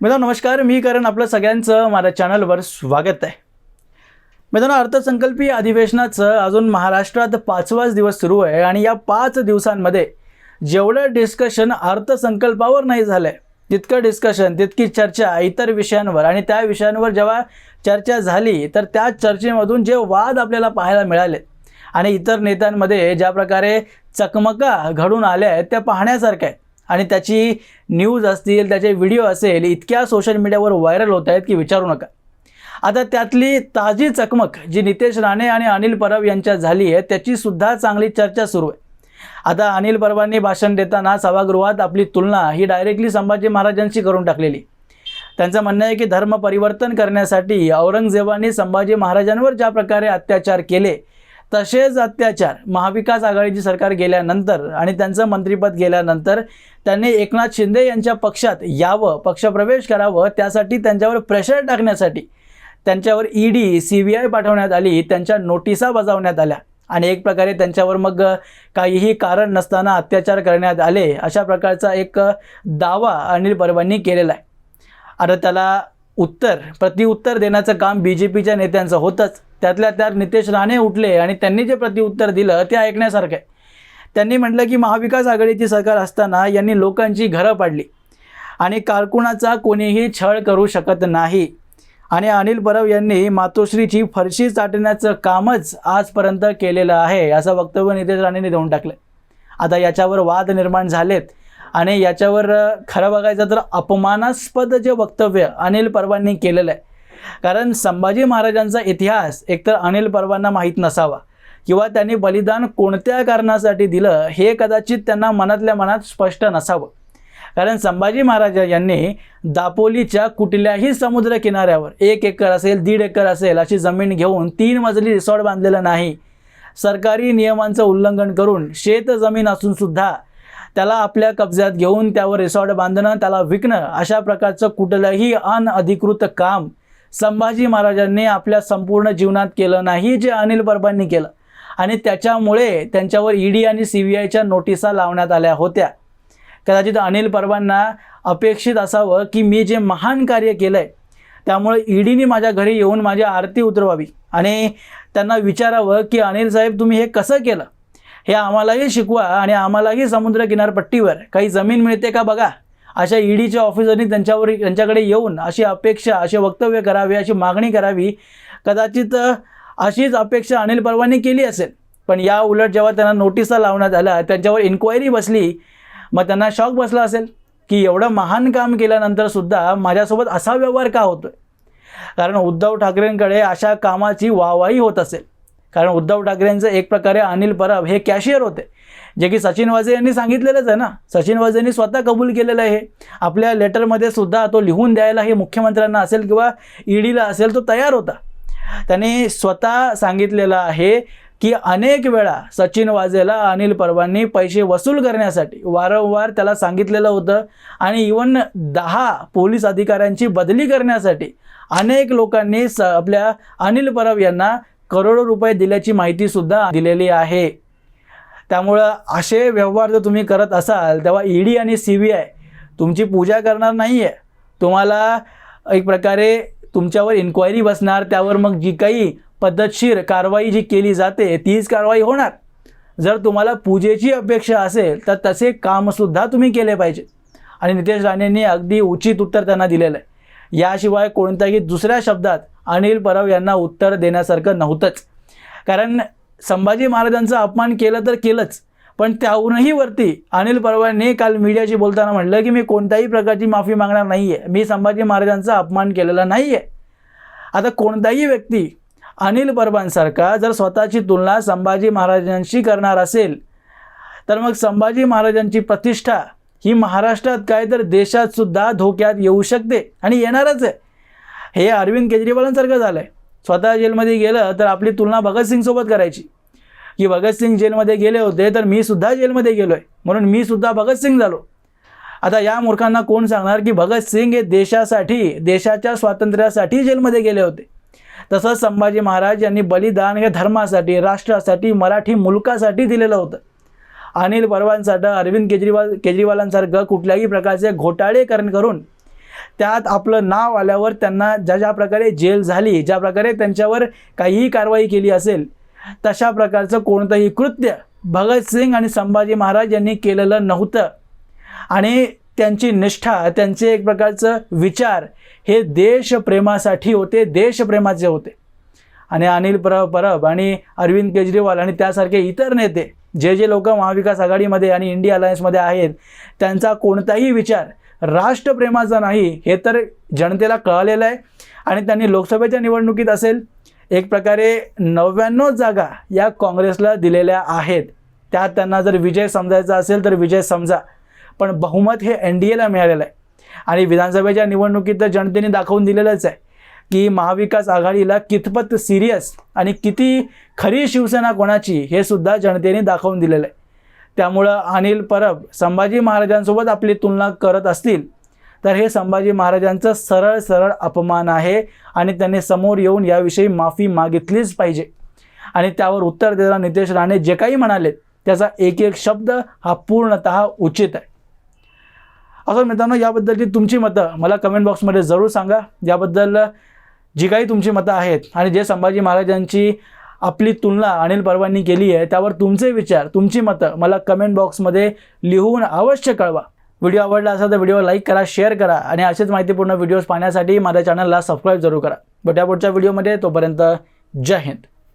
मित्रांनो नमस्कार मी कारण आपलं सगळ्यांचं माझ्या चॅनलवर स्वागत आहे. मित्रांनो अर्थसंकल्पीय अधिवेशनाचं अजून महाराष्ट्रात पाचवाच दिवस सुरू आहे आणि या पाच दिवसांमध्ये जेवढं डिस्कशन अर्थसंकल्पावर नाही झालं आहे तितकं डिस्कशन तितकी चर्चा इतर विषयांवर आणि त्या विषयांवर जेव्हा चर्चा झाली तर त्या चर्चेमधून जे वाद आपल्याला पाहायला मिळाले आणि इतर नेत्यांमध्ये ज्या प्रकारे चकमका घडून आल्या आहेत त्या पाहण्यासारख्या आहेत. आणि त्याची न्यूज असतील त्याचे व्हिडिओ असेल इतक्या सोशल मीडियावर व्हायरल होत आहेत की विचारू नका. आता त्यातली ताजी चकमक जी नितेश राणे आणि अनिल परब यांच्यात झाली आहे त्याचीसुद्धा चांगली चर्चा सुरू आहे. आता अनिल परबांनी भाषण देताना सभागृहात आपली तुलना ही डायरेक्टली संभाजी महाराजांशी करून टाकलेली. त्यांचं म्हणणं आहे की धर्म परिवर्तन करण्यासाठी औरंगजेबाने संभाजी महाराजांवर ज्या प्रकारे अत्याचार केले तसेच अत्याचार महाविकास आघाडीची सरकार गेल्यानंतर आणि त्यांचं मंत्रिपद गेल्यानंतर त्यांनी एकनाथ शिंदे यांच्या पक्षात यावं पक्षप्रवेश करावं त्यासाठी त्यांच्यावर प्रेशर टाकण्यासाठी त्यांच्यावर ईडी सी बी आय पाठवण्यात आली त्यांच्या नोटिसा बजावण्यात आल्या. आणि एक प्रकारे त्यांच्यावर मग काहीही कारण नसताना अत्याचार करण्यात आले अशा प्रकारचा एक दावा अनिल परबांनी केलेला आहे. आता त्याला उत्तर प्रतिउत्तर देण्याचं काम बी जे पीच्या नेत्यांचं होतंच. त्यातल्या त्यात नितेश राणे उठले आणि त्यांनी जे प्रतिउत्तर दिलं ते ऐकण्यासारखं आहे. त्यांनी म्हटलं की महाविकास आघाडीची सरकार असताना यांनी लोकांची घरं पाडली आणि कारकुणाचा कोणीही छळ करू शकत नाही. आणि अनिल परब यांनी मातोश्रीची फरशी चाटण्याचं कामच आजपर्यंत केलेलं आहे असं वक्तव्य नितेश राणेंनी देऊन टाकलं आता याच्यावर वाद निर्माण झालेत आणि याच्यावर खरं बघायचं तर अपमानास्पद जे वक्तव्य अनिल परबांनी केलेलं आहे कारण संभाजी महाराजांचा इतिहास एकतर अनिल परबांना माहीत नसावा किंवा त्यांनी बलिदान कोणत्या कारणासाठी दिलं हे कदाचित त्यांना मनातल्या मनात स्पष्ट नसावं. कारण संभाजी महाराज यांनी दापोलीच्या कुठल्याही समुद्र किनाऱ्यावर एक एकर असेल दीड एकर असेल अशी जमीन घेऊन तीन मजली रिसॉर्ट बांधलेलं नाही. सरकारी नियमांचं उल्लंघन करून शेत जमीन असून सुद्धा त्याला आपल्या कब्जात घेऊन त्यावर रिसॉर्ट बांधणं त्याला विकणं अशा प्रकारचं कुठलंही अनअधिकृत काम संभाजी महाराजांनी आपल्या संपूर्ण जीवनात केलं नाही जे अनिल परबांनी केलं. आणि त्याच्यामुळे त्यांच्यावर ईडी आणि सी बी आयच्या नोटिसा लावण्यात आल्या होत्या. कदाचित अनिल परबांना अपेक्षित असावं की मी जे महान कार्य केलं आहे त्यामुळे ईडीने माझ्या घरी येऊन माझी आरती उतरवावी. आणि त्यांना विचारावं की अनिल साहेब तुम्ही हे कसं केलं? हे आम्हालाही शिकवा आणि आम्हालाही समुद्र किनारपट्टीवर काही जमीन मिळते का बघा? अशा ईडीच्या ऑफिसरनी त्यांच्यावर त्यांच्याकडे येऊन अशी अपेक्षा असे वक्तव्य करावे अशी मागणी करावी. कदाचित अशीच अपेक्षा अनिल परवानी केली असेल. पण या उलट जेव्हा त्यांना नोटिसा लावण्यात आल्या त्यांच्यावर इन्क्वायरी बसली मग त्यांना शॉक बसला असेल की एवढं महान काम केल्यानंतरसुद्धा माझ्यासोबत असा व्यवहार का होतो आहे कारण उद्धव ठाकरेंकडे अशा कामाची वाहवाही होत असेल. कारण उद्धव ठाकरेंचं एक प्रकारे अनिल परब हे कॅशियर होते. जे की सचिन वाझे यांनी सांगितलेलंच आहे ना. सचिन वाझेंनी स्वतः कबूल केलेलं आहे. आपल्या लेटरमध्ये सुद्धा तो लिहून द्यायला हे मुख्यमंत्र्यांना असेल किंवा ईडीला असेल तो तयार होता. त्यांनी स्वतः सांगितलेलं आहे की अनेक वेळा सचिन वाझेला अनिल परबांनी पैसे वसूल करण्यासाठी वारंवार त्याला सांगितलेलं होतं आणि इवन दहा पोलीस अधिकाऱ्यांची बदली करण्यासाठी अनेक लोकांनी स आपल्या अनिल परब यांना करोडो रुपये दिल्याची माहितीसुद्धा दिलेली आहे. त्यामुळं असे व्यवहार जर तुम्ही करत असाल तेव्हा ईडी आणि सी बी आय तुमची पूजा करणार नाही आहे तुम्हाला एक प्रकारे तुमच्यावर इन्क्वायरी बसणार त्यावर मग जी काही पद्धतशीर कारवाई जी केली जाते तीच कारवाई होणार. जर तुम्हाला पूजेची अपेक्षा असेल तर तसे कामसुद्धा तुम्ही केले पाहिजे. आणि नितेश राणेंनी अगदी उचित उत्तर त्यांना दिलेलं आहे याशिवाय कोणत्याही दुसऱ्या शब्दात अनिल परब यांना उत्तर देण्यासारखं नव्हतंच. कारण संभाजी महाराजांचा अपमान केलं तर केलंच. पण त्याहूनही वरती अनिल परवाने काल मीडियाशी बोलताना म्हटलं की मी कोणत्याही प्रकारची माफी मागणार नाही आहे मी संभाजी महाराजांचा अपमान केलेला नाही आहे आता कोणताही व्यक्ती अनिल परबांसारखा जर स्वतःची तुलना संभाजी महाराजांशी करणार असेल तर मग संभाजी महाराजांची प्रतिष्ठा ही महाराष्ट्रात काय तर देशातसुद्धा धोक्यात येऊ शकते आणि येणारच आहे. हे अरविंद केजरीवालांसारखं झालं आहे स्वतः जेलमध्ये गेलं तर आपली तुलना भगतसिंगसोबत करायची. की भगतसिंग जेलमध्ये गेले होते तर मी सुद्धा जेलमध्ये गेलो आहे म्हणून मी सुद्धा भगतसिंग झालो. आता या मूर्खांना कोण सांगणार की भगतसिंग हे देशासाठी देशाच्या स्वातंत्र्यासाठी जेलमध्ये गेले होते? तसंच संभाजी महाराज यांनी बलिदान हे धर्मासाठी राष्ट्रासाठी मराठी मुलकासाठी दिलेलं होतं. अनिल परवांसाठी अरविंद केजरीवाल केजरीवालांसारखं कुठल्याही प्रकारचे घोटाळे करण करून त्यात आपलं नाव आल्यावर त्यांना ज्या ज्या प्रकारे जेल झाली ज्या प्रकारे त्यांच्यावर काहीही कारवाई केली असेल तशा प्रकारचं कोणतंही कृत्य भगतसिंग आणि संभाजी महाराज यांनी केलेलं नव्हतं. आणि त्यांची निष्ठा त्यांचे एक प्रकारचं विचार हे देशप्रेमासाठी होते देशप्रेमाचे होते. आणि अनिल परब परब आणि अरविंद केजरीवाल आणि त्यासारखे इतर नेते जे जे लोक महाविकास आघाडीमध्ये आणि इंडिया अलायन्समध्ये आहेत त्यांचा कोणताही विचार राष्ट्रप्रेमाचा नाही हे तर जनतेला कळलेलं आहे. आणि त्यांनी लोकसभेच्या निवडणुकीत असेल एक प्रकारे नव्याण्णव जागा या काँग्रेसला दिलेल्या आहेत. त्यात त्यांना जर विजय समजायचा असेल तर विजय समजा. पण बहुमत हे एन डी एला मिळालेलं आहे. आणि विधानसभेच्या निवडणुकीत तर जनतेने दाखवून दिलेलंच आहे की महाविकास आघाडीला कितपत सिरियस आणि किती खरी शिवसेना कोणाची हे सुद्धा जनतेने दाखवून दिलेलं आहे. त्यामुळं अनिल परब संभाजी महाराजांसोबत आपली तुलना करत असतील तर हे संभाजी महाराजांचं सरळ सरळ अपमान आहे आणि त्यांनी समोर येऊन याविषयी माफी मागितलीच पाहिजे. आणि त्यावर उत्तर देताना नितेश राणे जे काही म्हणाले त्याचा एक एक शब्द हा पूर्णतः उचित आहे. असं मित्रांनो याबद्दलची तुमची मतं मला कमेंट बॉक्समध्ये जरूर सांगा. याबद्दल जी काही तुमची मतं आहेत आणि जे संभाजी महाराजांची आपली तुलना अनिल परवांनी केली आहे त्यावर तुमचे विचार तुमची मतं मला कमेंट बॉक्समध्ये लिहून अवश्य कळवा. व्हिडिओ आवडला असेल तर व्हिडिओ लाईक करा शेअर करा आणि असेच माहितीपूर्ण व्हिडिओज पाहण्यासाठी माझ्या चॅनलला सबस्क्राईब जरूर करा. भेटा पुढच्या व्हिडिओमध्ये तोपर्यंत जय हिंद.